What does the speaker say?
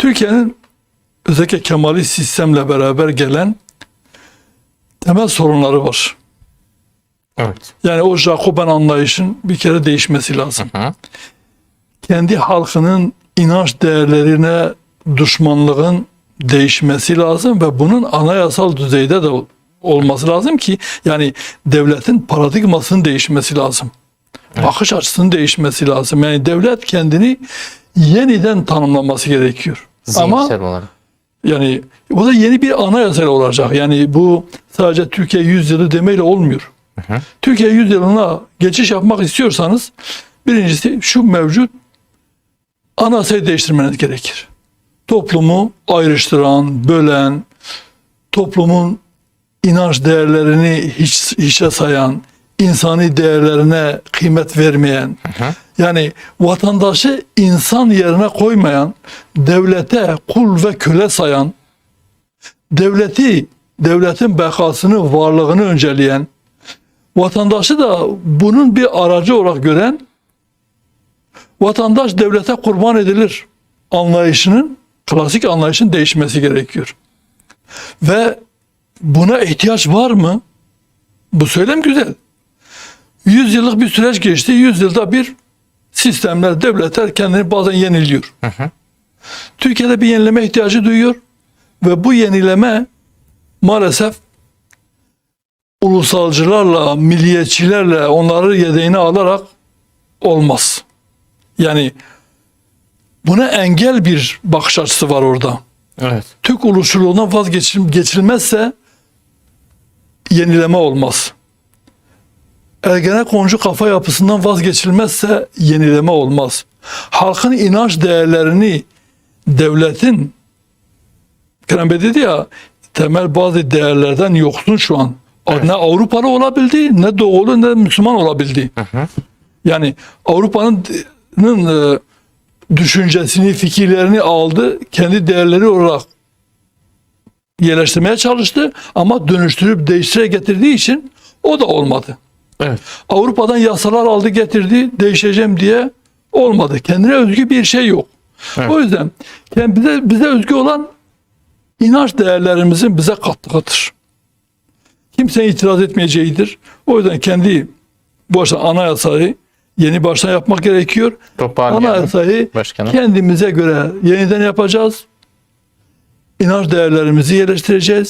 Türkiye'nin özellikle Kemali sistemle beraber gelen temel sorunları var. Evet. Yani o Jacoben anlayışın bir kere değişmesi lazım. Hı. Kendi halkının inanç değerlerine düşmanlığın değişmesi lazım ve bunun anayasal düzeyde de olması lazım ki yani devletin paradigmasının değişmesi lazım. Bakış açısının değişmesi lazım. Yani devlet kendini yeniden tanımlaması gerekiyor. Ama olarak. yani bu da yeni bir anayasa olacak. Yani bu sadece Türkiye 100 yılı demeyle olmuyor. hı. Türkiye 100 yılına geçiş yapmak istiyorsanız birincisi şu mevcut anayasayı değiştirmeniz gerekir. Toplumu ayrıştıran, bölen, toplumun inanç değerlerini hiç, hiçe sayan, insani değerlerine kıymet vermeyen, hı. yani vatandaşı insan yerine koymayan, devlete kul ve köle sayan, devleti, devletin bekasını, varlığını önceleyen, vatandaşı da bunun bir aracı olarak gören, vatandaş devlete kurban edilir anlayışının, klasik anlayışın değişmesi gerekiyor. Ve buna ihtiyaç var mı? Bu söylem güzel. 100 yıllık bir süreç geçti. 100 yılda bir sistemler, devletler kendini bazen yeniliyor. hı. Türkiye'de bir yenileme ihtiyacı duyuyor ve bu yenileme maalesef ulusalcılarla, milliyetçilerle onları yedeğine alarak olmaz. Yani buna engel bir bakış açısı var orada. Evet. Türk ulusçuluğundan vazgeçilmezse yenileme olmaz. Ergenekoncu kafa yapısından vazgeçilmezse yenileme olmaz. Halkın inanç değerlerini devletin Kerem Bey dedi ya temel bazı değerlerden yoksun şu an. Ne Avrupalı olabildi, ne doğulu, ne Müslüman olabildi. Hı hı. Yani Avrupa'nın e, düşüncesini, fikirlerini aldı, kendi değerleri olarak yerleştirmeye çalıştı ama dönüştürüp değiştire getirdiği için o da olmadı. Evet. Avrupa'dan yasalar aldı getirdi değişeceğim diye olmadı. Kendine özgü bir şey yok. Evet. O yüzden bize, bize özgü olan inanç değerlerimizin bize kattıkıdır. Kimsenin itiraz etmeyeceğidir. O yüzden kendi başta anayasayı yeni baştan yapmak gerekiyor. Anayasayı Başkanım. kendimize göre yeniden yapacağız. İnanç değerlerimizi yerleştireceğiz.